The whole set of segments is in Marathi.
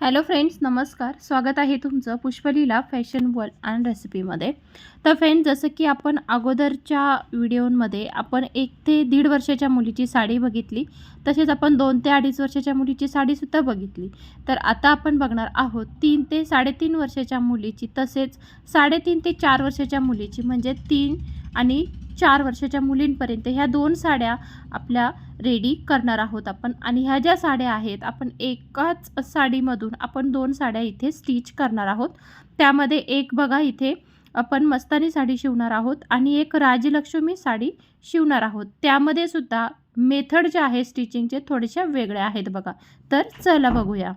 हॅलो फ्रेंड्स नमस्कार. स्वागत आहे तुमचं पुष्पलीला फॅशन वर्ल्ड अँड रेसिपीमध्ये तर फ्रेंड जसं की आपण अगोदरच्या व्हिडिओमध्ये आपण एक ते दीड वर्षाच्या मुलीची साडी बघितली तसेच आपण दोन ते अडीच वर्षाच्या मुलीची साडीसुद्धा बघितली. तर आता आपण बघणार आहोत तीन ते साडेतीन वर्षाच्या मुलीची तसेच साडेतीन ते चार वर्षाच्या मुलीची म्हणजे तीन आणि चार वर्षाच्या मुलींपर्यंत ह्या दोन साड्या आपल्या रेडी करणार आहोत आपण. आणि ह्या ज्या साड्या आहेत आपण एकाच साडीमधून आपण दोन साड्या इथे स्टिच करणार आहोत. त्यामध्ये एक बघा इथे आपण मस्तानी साडी शिवणार आहोत आणि एक राजलक्ष्मी साडी शिवणार आहोत. त्यामध्ये सुद्धा मेथड जे आहे स्टिचिंगचे थोडेशा वेगळ्या आहेत बघा. तर चला बघूया.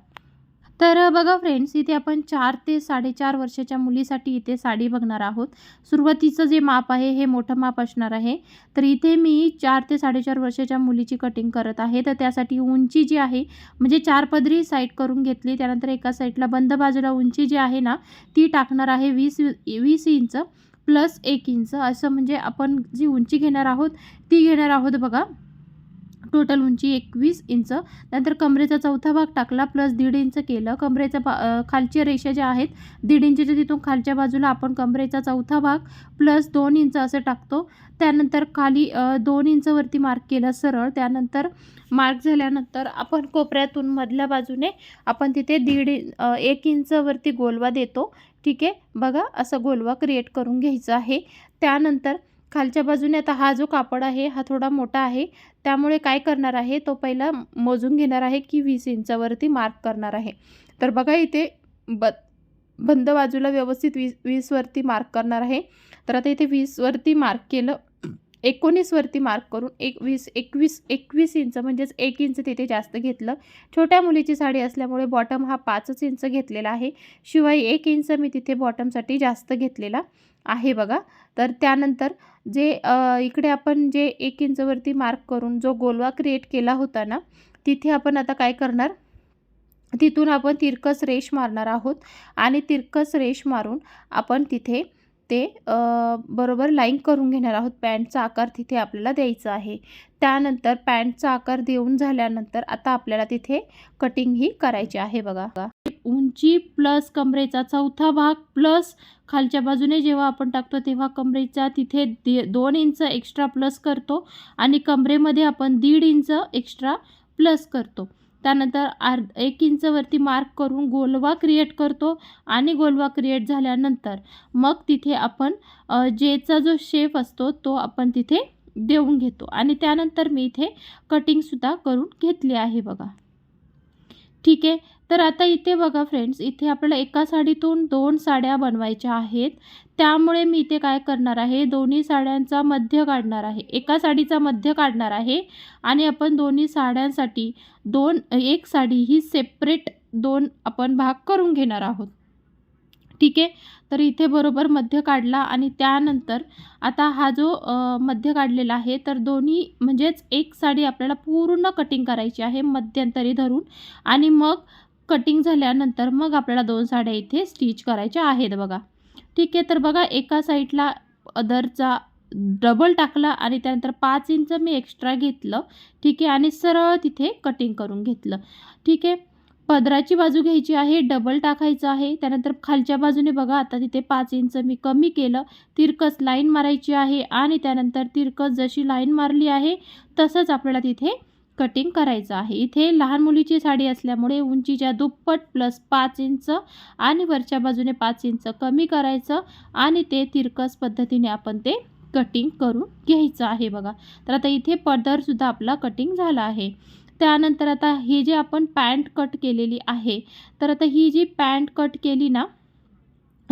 तर बघा फ्रेंड्स इथे आपण चार ते साडेचार वर्षाच्या मुलीसाठी इथे साडी बघणार आहोत. सुरुवातीचं जे माप आहे हे मोठं माप असणार आहे. तर इथे मी चार ते साडेचार वर्षाच्या मुलीची कटिंग करत आहे. तर त्यासाठी उंची जी आहे म्हणजे चार पदरी साईड करून घेतली. त्यानंतर एका साईडला बंद बाजूला उंची जी आहे ना ती टाकणार आहे वीस वीस इंच प्लस एक इंच. असं म्हणजे आपण जी उंची घेणार आहोत ती घेणार आहोत बघा. टोटल उंची एकवीस इंच. नंतर कमरेचा चौथा भाग टाकला प्लस दीड इंच केलं. कमरेचा भा खालच्या रेषा ज्या आहेत दीड इंचच्या तिथून खालच्या बाजूला आपण कमरेचा चौथा भाग प्लस दोन इंच असं टाकतो. त्यानंतर खाली दोन इंचवरती मार्क केलं सरळ. त्यानंतर मार्क झाल्यानंतर आपण कोपऱ्यातून मधल्या बाजूने आपण तिथे दीड एक इंचवरती गोलवा देतो. ठीक आहे? बघा असं गोलवा क्रिएट करून घ्यायचं आहे. त्यानंतर खालच्या बाजूने आता हा जो कापड आहे हा थोडा मोठा आहे. त्यामुळे काय करणार आहे तो पहिला मोजून घेणार आहे की वीस इंचावरती मार्क करणार आहे. तर बघा इथे ब बंद बाजूला व्यवस्थित वीस वीसवरती मार्क करणार आहे. तर आता इथे वीसवरती मार्क केलं एकोणीसवरती मार्क करून एक वीस एकवीस एकवीस इंच म्हणजेच एक इंच तिथे जास्त घेतलं. छोट्या मुलीची साडी असल्यामुळे बॉटम हा पाचच इंच घेतलेला आहे. शिवाय एक इंच मी तिथे बॉटमसाठी जास्त घेतलेला आहे बघा. तर त्यानंतर जे इकडे आपण जे एक इंचवरती मार्क करून जो गोलवा क्रिएट केला होता ना तिथे आपण आता काय करणार? तिथून आपण तिरकस रेश मारणार आहोत आणि तिरकस रेश मारून आपण तिथे ते बरोबर लाईन करून घेणार आहोत. पॅन्टचा आकार तिथे आपल्याला द्यायचा आहे. त्यानंतर पॅन्टचा आकार देऊन झाल्यानंतर आता आपल्याला तिथे कटिंग ही करायची आहे बघा. उंची प्लस कमरेचा चौथा भाग प्लस खालच्या बाजूने जेव्हा आपण टाकतो तेव्हा कमरेचा तिथे दे दोन इंच एक्स्ट्रा प्लस करतो आणि कमरेमध्ये आपण दीड इंच एक्स्ट्रा प्लस करतो. त्यानंतर आर एक इंचवरती मार्क करून गोलवा क्रिएट करतो आणि गोलवा क्रिएट झाल्यानंतर मग तिथे आपण जेचा जो शेप असतो तो आपण तिथे देऊन घेतो. आणि त्यानंतर मी इथे कटिंगसुद्धा करून घेतली आहे बघा. ठीक आहे? तर आता इथे बघा फ्रेंड्स इथे आपल्याला एका साडीतून दोन साड्या बनवायच्या आहेत. त्यामुळे मी इथे काय करणार आहे? दोन्ही साड्यांचा मध्य काढणार आहे. एका साडीचा मध्य काढणार आहे आणि आपण दोन्ही साड्यांसाठी दोन एक साडी ही सेपरेट दोन आपण भाग करून घेणार आहोत. ठीक आहे? तर इथे बरोबर मध्य काढला आणि त्यानंतर आता हा जो मध्य काढलेला आहे तर दोन्ही म्हणजेच एक साडी आपल्याला पूर्ण कटिंग करायची आहे मध्यंतरी धरून. आणि मग कटिंग झाल्यानंतर मग आपल्याला दोन साड्या इथे स्टिच करायच्या आहेत बघा. ठीक आहे तर बघा एका साईडला अदरचा डबल टाकला आणि त्यानंतर पाच इंच मी एक्स्ट्रा घेतलं. ठीक आहे आणि सरळ तिथे कटिंग करून घेतलं. ठीक आहे पदराची बाजू घ्यायची आहे डबल टाकायचं आहे. त्यानंतर खालच्या बाजूने बघा आता तिथे पाच इंच मी कमी केलं. तिरकस लाईन मारायची आहे आणि त्यानंतर तिरकस जशी लाईन मारली आहे तसंच आपल्याला तिथे कटिंग करायचं आहे. इथे लहान मुलीची साडी असल्यामुळे उंचीच्या दुप्पट प्लस पाच इंच आणि वरच्या बाजूने पाच इंच कमी करायचं आणि ते तिरकस पद्धतीने आपण ते कटिंग करून घ्यायचं आहे बघा. तर आता इथे पदरसुद्धा आपला कटिंग झाला आहे. त्यानंतर आता ही जी आपण पॅन्ट कट केलेली आहे तर आता ही जी पॅन्ट कट केली ना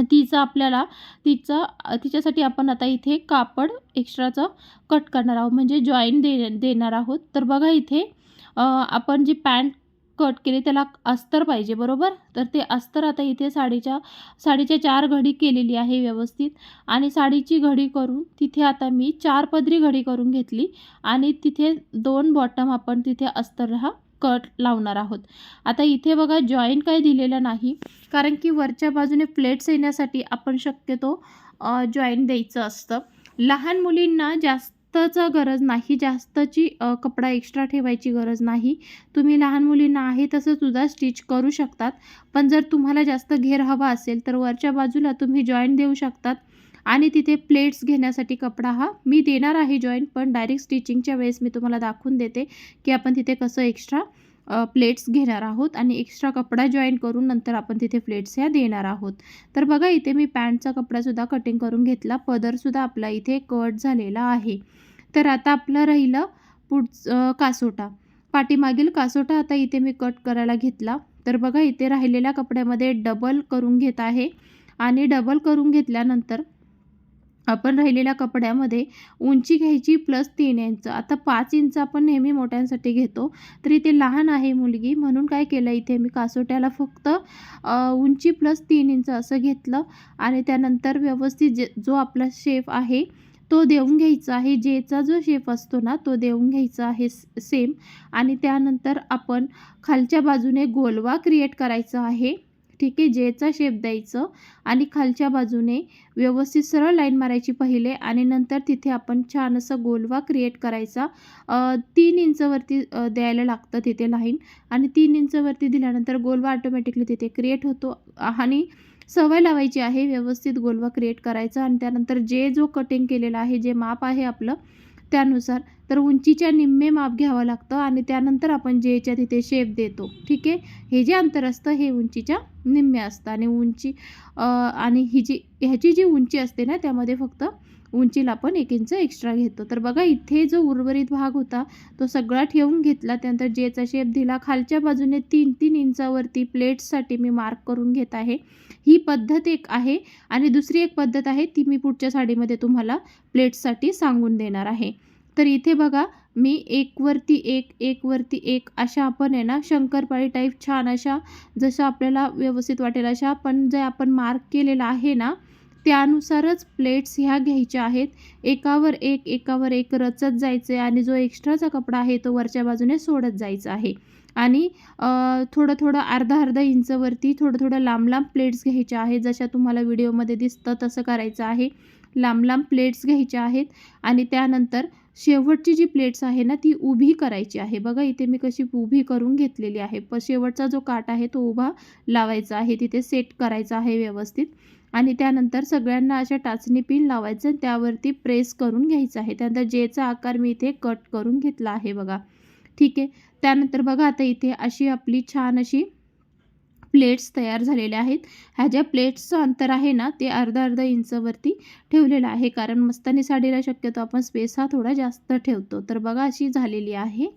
तिचं आपल्याला तिचं तिच्यासाठी आपण आता इथे कापड एक्स्ट्राचं कट करणार आहोत. म्हणजे जॉईन दे देणार आहोत. तर बघा इथे आपण जी पॅन्ट कट केली त्याला अस्तर पाहिजे बरोबर? तर ते अस्तर आता इथे साडीच्या साडीच्या चार घडी केलेली आहे व्यवस्थित. आणि साडीची घडी करून तिथे आता मी चार पदरी घडी करून घेतली. आणि तिथे दोन बॉटम आपण तिथे अस्तर हा कट लावणार आहोत. आता इथे बघा जॉईन काही दिलेलं नाही. कारण की वरच्या बाजूने प्लेट्स येण्यासाठी आपण शक्यतो जॉईन द्यायचं असतं. लहान मुलींना जास्त जास्तचं गरज नाही. जास्तची कपडा एक्स्ट्रा ठेवायची गरज नाही. तुम्ही लहान मुलींना आहे तसं सुद्धा स्टिच करू शकतात. पण जर तुम्हाला जास्त घेर हवा असेल तर वरच्या बाजूला तुम्ही जॉईंट देऊ शकतात. आणि तिथे प्लेट्स घेण्यासाठी कपडा हा मी देणार आहे जॉईंट पण डायरेक्ट स्टिचिंगच्या वेळेस मी तुम्हाला दाखवून देते की आपण तिथे कसं एक्स्ट्रा प्लेट्स घेणार आहोत आणि एक्स्ट्रा कपडा जॉईन करून नंतर आपण तिथे प्लेट्स ह्या देणार आहोत. तर बघा इथे मी पॅन्टचा कपडासुद्धा कटिंग करून घेतला. पदरसुद्धा आपला इथे कट झालेला आहे. तर आता आपलं राहिलं पुढचं कासोटा. पाठीमागील कासोटा आता इथे मी कट करायला घेतला. तर बघा इथे राहिलेल्या कपड्यामध्ये डबल करून घेत आहे. आणि डबल करून घेतल्यानंतर आपण राहिलेल्या कपड्यामध्ये उंची घ्यायची प्लस तीन इंच आता पाच इंच आपण नेहमी मोठ्यांसाठी घेतो तर इथे लहान आहे मुलगी म्हणून काय केलं इथे मी कासोट्याला फक्त उंची प्लस तीन इंच असं घेतलं आणि त्यानंतर व्यवस्थित जे जो आपला शेप आहे तो देऊन घ्यायचा आहे. जेचा जो शेप असतो ना तो देऊन घ्यायचा आहे सेम आणि त्यानंतर आपण खालच्या बाजूने गोलवा क्रिएट करायचा आहे. ठीक आहे जेचा शेप द्यायचं आणि खालच्या बाजूने व्यवस्थित सरळ लाईन मारायची पहिले आणि नंतर तिथे आपण छान असं गोलवा क्रिएट करायचा. तीन इंचवरती द्यायला लागतं तिथे लाईन आणि तीन इंचवरती दिल्यानंतर गोलवा ऑटोमॅटिकली तिथे क्रिएट होतो आणि सवय लावायची आहे व्यवस्थित गोलवा क्रिएट करायचा आणि त्यानंतर जे जो कटिंग केलेला आहे जे माप आहे आपलं त्यानुसार तर उंचीच्या निम्मे माप घ्यावं लागतं आणि त्यानंतर आपण जेच्या तिथे शेप देतो ठीक आहे? हे जे अंतर असतं हे उंचीच्या निम्मे असतं. आणि उंची आणि ही जी ह्याची जी उंची असते ना त्यामध्ये फक्त उंचीला आपण एक इंच एक्स्ट्रा घेतो. तर बघा इथे जो उर्वरित भाग होता तो सगळा ठेवून घेतला त्यानंतर जेचा शेप दिला खालच्या बाजूने तीन तीन इंचावरती प्लेट्ससाठी मी मार्क करून घेत आहे. ही पद्धत एक आहे आणि दुसरी एक पद्धत आहे ती मी पुढच्या साडीमध्ये तुम्हाला प्लेट्ससाठी सांगून देणार आहे. तर इथे बघा मी एकवरती एक एकवरती एक अशा आपण आहे ना शंकरपाळी टाईप छान अशा जशा आपल्याला व्यवस्थित वाटेल अशा पण जे आपण मार्क केलेला आहे ना त्यानुसारच प्लेट्स ह्या घ्यायच्या आहेत. एकावर एक एकावर एक रचत जायचे आणि जो एक्स्ट्राचा कपडा आहे तो वरच्या बाजूने सोडत जायचा आहे. आणि थोडं थोडं अर्धा अर्धा इंचवरती थोडं थोडं लांब लांब प्लेट्स घ्यायच्या आहेत. जशा तुम्हाला व्हिडिओमध्ये दिसतं तसं करायचं आहे. लांब लांब प्लेट्स घ्यायच्या आहेत. आणि त्यानंतर शेवटची जी प्लेट्स आहे ना ती उभी करायची आहे. बघा इथे मी कशी उभी करून घेतलेली आहे. प शेवटचा जो काट आहे तो उभा लावायचा आहे. तिथे सेट करायचा आहे व्यवस्थित. आणि त्यानंतर सगळ्यांना अशा टाचणी पिन लावायचं आणि त्यावरती प्रेस करून घ्यायचं आहे. त्यानंतर जेचा आकार मी इथे कट करून घेतला आहे बघा. ठीक आहे. त्यानंतर बघा आता इथे अशी आपली छान अशी प्लेट्स तयार झालेल्या आहेत. ह्या ज्या प्लेट्सचं अंतर आहे ना ते अर्धा अर्धा इंचवरती ठेवलेलं आहे. कारण मस्तानी साडीला शक्यतो आपण स्पेस हा थोडा जास्त ठेवतो. तर बघा अशी झालेली आहे.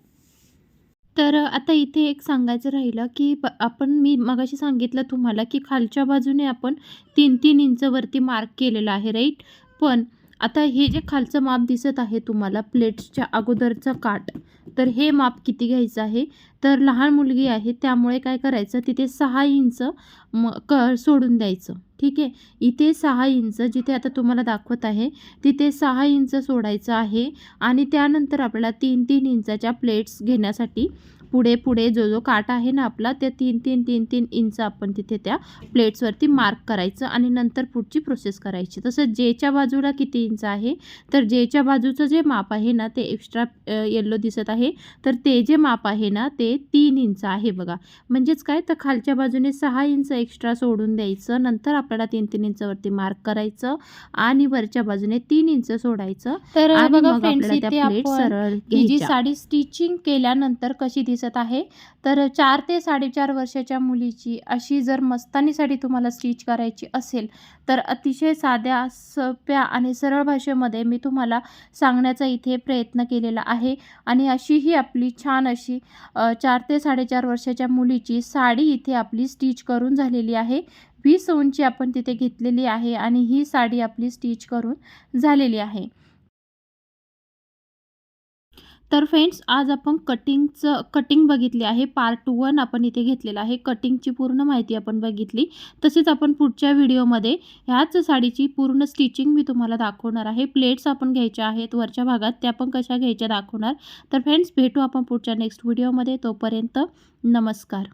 तर आता इथे एक सांगायचं राहिलं की प आपण मी मगाशी सांगितलं तुम्हाला की खालच्या बाजूने आपण तीन तीन इंचवरती मार्क केलेलं आहे राईट पण आता हे जे खालचं माप दिसत आहे तुम्हाला प्लेट्सच्या अगोदरचं काठ तर हे माप किती घ्यायचं आहे? तर लहान मुलगी आहे त्यामुळे काय करायचं? तिथे सहा इंच म क सोडून द्यायचं. ठीक आहे? इथे सहा इंच जिथे आता तुम्हाला दाखवत आहे तिथे सहा इंच सोडायचं आहे आणि त्यानंतर आपल्याला तीन तीन इंचाच्या प्लेट्स घेण्यासाठी पुढे पुढे जो जो काट आहे ना आपला त्या तीन तीन तीन तीन इंच आपण तिथे त्या प्लेट्सवरती मार्क करायचं आणि नंतर पुढची प्रोसेस करायची. तसं जेच्या बाजूला किती इंच आहे तर जेच्या बाजूचं जे माप आहे ना ते एक्स्ट्रा येल्लो दिसत आहे. तर ते जे माप आहे ना ते तीन इंच आहे बघा. म्हणजेच काय? तर खालच्या बाजूने सहा इंच एक्स्ट्रा सोडून द्यायचं नंतर आपल्याला तीन तीन इंचावरती मार्क करायचं आणि वरच्या बाजूने तीन इंच सोडायचं तर बघा फ्रेंड्स इथे आपण ही जी. साडी स्टिचिंग केल्यानंतर कशी दिसत? आहे. तर चार ते साडेचार वर्षाच्या मुलीची अशी जर मस्तानी साडी तुम्हाला स्टिच करायची असेल तर अतिशय साध्या सोप्या आणि सरळ भाषेमध्ये मी तुम्हाला सांगण्याचा इथे प्रयत्न केलेला आहे. आणि अशी ही आपली छान अशी चार ते साडेचार वर्षाच्या मुलीची साडी इथे आपली स्टिच करून झालेली आहे. वीस उंची आपण तिथे घेतलेली आहे आणि ही साडी आपली स्टिच करून झालेली आहे. तर फ्रेंड्स आज आपण कटिंगचं कटिंग बघितली आहे. पार्ट वन आपण इथे घेतलेलं आहे. कटिंगची पूर्ण माहिती आपण बघितली. तसेच आपण पुढच्या व्हिडिओमध्ये ह्याच साडीची पूर्ण स्टिचिंग मी तुम्हाला दाखवणार आहे. प्लेट्स आपण घ्यायच्या आहेत वरच्या भागात. त्या पण कशा घ्यायच्या दाखवणार. तर फ्रेंड्स भेटू आपण पुढच्या नेक्स्ट व्हिडिओमध्ये. तोपर्यंत नमस्कार.